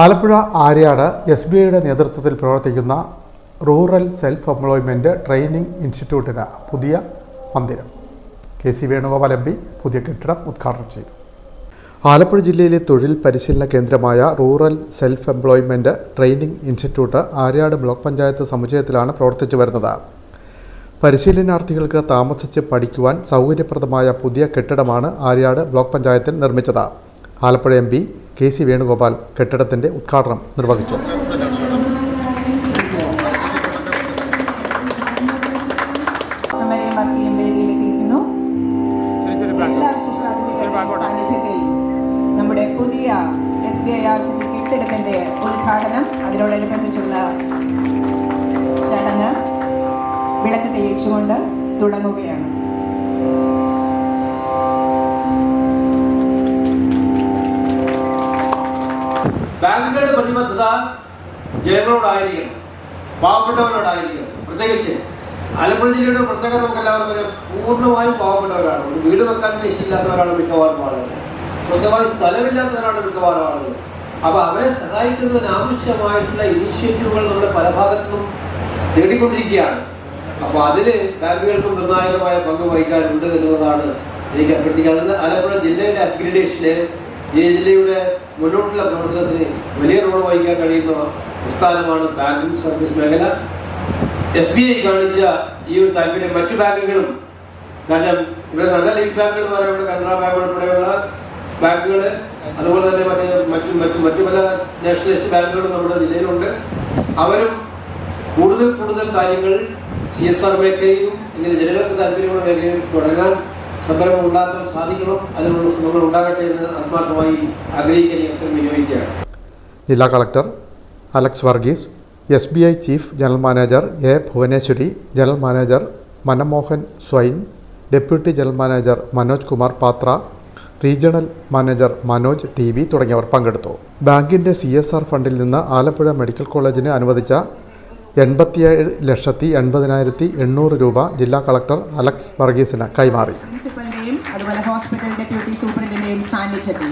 Alappuzha Aryad S B ഐയുടെ നേതൃത്വത്തിൽ പ്രവർത്തിക്കുന്ന റൂറൽ സെൽഫ് എംപ്ലോയ്മെന്റ് ട്രെയിനിംഗ് ഇൻസ്റ്റിറ്റ്യൂട്ടിന് പുതിയ മന്ദിരം. K C Venugopal M P പുതിയ കെട്ടിടം ഉദ്ഘാടനം ചെയ്തു. ആലപ്പുഴ ജില്ലയിലെ തൊഴിൽ പരിശീലന കേന്ദ്രമായ rural self employment training institute Aryad block panchayat സമുച്ചയത്തിലാണ് പ്രവർത്തിച്ചു വരുന്നത്. പരിശീലനാർത്ഥികൾക്ക് താമസിച്ച് പഠിക്കുവാൻ സൗകര്യപ്രദമായ പുതിയ കെട്ടിടമാണ് ആര്യാട് ബ്ലോക്ക് പഞ്ചായത്തിൽ നിർമ്മിച്ചത്. Alappuzha M P K C Venugopal കെട്ടിടത്തിന്റെ ഉദ്ഘാടനം നിർവഹിച്ചു. നമ്മുടെ സി കെട്ടിടത്തിന്റെ അതിനോടനുബന്ധിച്ചുള്ള ചടങ്ങ് വിളക്ക് തെളിയിച്ചുകൊണ്ട് തുടങ്ങുകയാണ്. ബാങ്കുകളുടെ പ്രതിബദ്ധത ജനങ്ങളോടായിരിക്കണം. പാവപ്പെട്ടവരോടായിരിക്കണം. പ്രത്യേകിച്ച് ആലപ്പുഴ ജില്ലയുടെ പ്രത്യേകത നമുക്ക് എല്ലാവർക്കും പൂർണമായും പാവപ്പെട്ടവരാണ്. ഒരു വീട് വെക്കാൻ ഇഷ്ടമില്ലാത്തവരാണ് മിക്കവാറും ആളുകൾ. സ്വന്തമായി സ്ഥലമില്ലാത്തവരാണ് മിക്കവാറും ആളുകൾ. അപ്പോൾ അവരെ സഹായിക്കുന്നതിന് ആവശ്യമായിട്ടുള്ള ഇനീഷ്യേറ്റീവുകൾ നമ്മുടെ പല ഭാഗത്തും നേടിക്കൊണ്ടിരിക്കുകയാണ്. അപ്പോൾ അതിൽ ബാങ്കുകൾക്കും നിർണായകമായ പങ്ക് വഹിക്കാനുണ്ട് എന്നുള്ളതാണ് എനിക്ക് അഭ്യർത്ഥിക്കാറുള്ളത് ആലപ്പുഴ ജില്ലയുടെ അപ്ഗ്രഡേഷന് ഈ ജില്ലയുടെ മുന്നോട്ടുള്ള പ്രവർത്തനത്തിന് വലിയ റോൾ വഹിക്കാൻ കഴിയുന്ന പ്രസ്ഥാനമാണ് ബാങ്കിങ് സർവീസ് മേഖല. എസ് ബി ഐ കാണിച്ച ഈ ഒരു താല്പര്യം മറ്റു ബാങ്കുകളും കാരണം ഇവിടെ നല്ല ലീഗ് ബാങ്കുകൾ പറയുന്നത് കനറ ബാങ്ക് ഉൾപ്പെടെയുള്ള ബാങ്കുകൾ അതുപോലെ തന്നെ മറ്റ് മറ്റു മറ്റു മറ്റു പല നാഷണലിസ്റ്റ് ബാങ്കുകളും നമ്മുടെ ജില്ലയിലുണ്ട്. അവരും കൂടുതൽ കൂടുതൽ കാര്യങ്ങൾ സി എസ് ആർ മേഖലയിലും ഇങ്ങനെ ജനങ്ങൾക്ക് താല്പര്യമുള്ള മേഖലയിൽ തുടരാൻ സംരംഭം ഉണ്ടാക്കാൻ സാധിക്കണം അതിനുള്ള ശ്രമങ്ങൾ ഉണ്ടാകട്ടെ എന്ന് ആത്മാർത്ഥമായി ആഗ്രഹിക്കാൻ അവസരം വിനിയോഗിക്കുകയാണ്. ജില്ലാ collector Alex Varghese S B I chief general manager A Bhuvaneswari general manager Manmohan Swain deputy general manager Manoj Kumar Patra regional manager Manoj T V തുടങ്ങിയവർ പങ്കെടുത്തു. ബാങ്കിന്റെ സി എസ് ആർ ഫണ്ടിൽ നിന്ന് ആലപ്പുഴ മെഡിക്കൽ കോളേജിന് അനുവദിച്ച എൺപത്തിയേഴ് ലക്ഷത്തി എൺപതിനായിരത്തി എണ്ണൂറ് രൂപ ജില്ലാ കളക്ടർ അലക്സ് വർഗീസിന് കൈമാറി. അതുപോലെ ഹോസ്പിറ്റൽ ഡെപ്യൂട്ടി സൂപ്രണ്ടിന്റെയും സാന്നിധ്യത്തിൽ.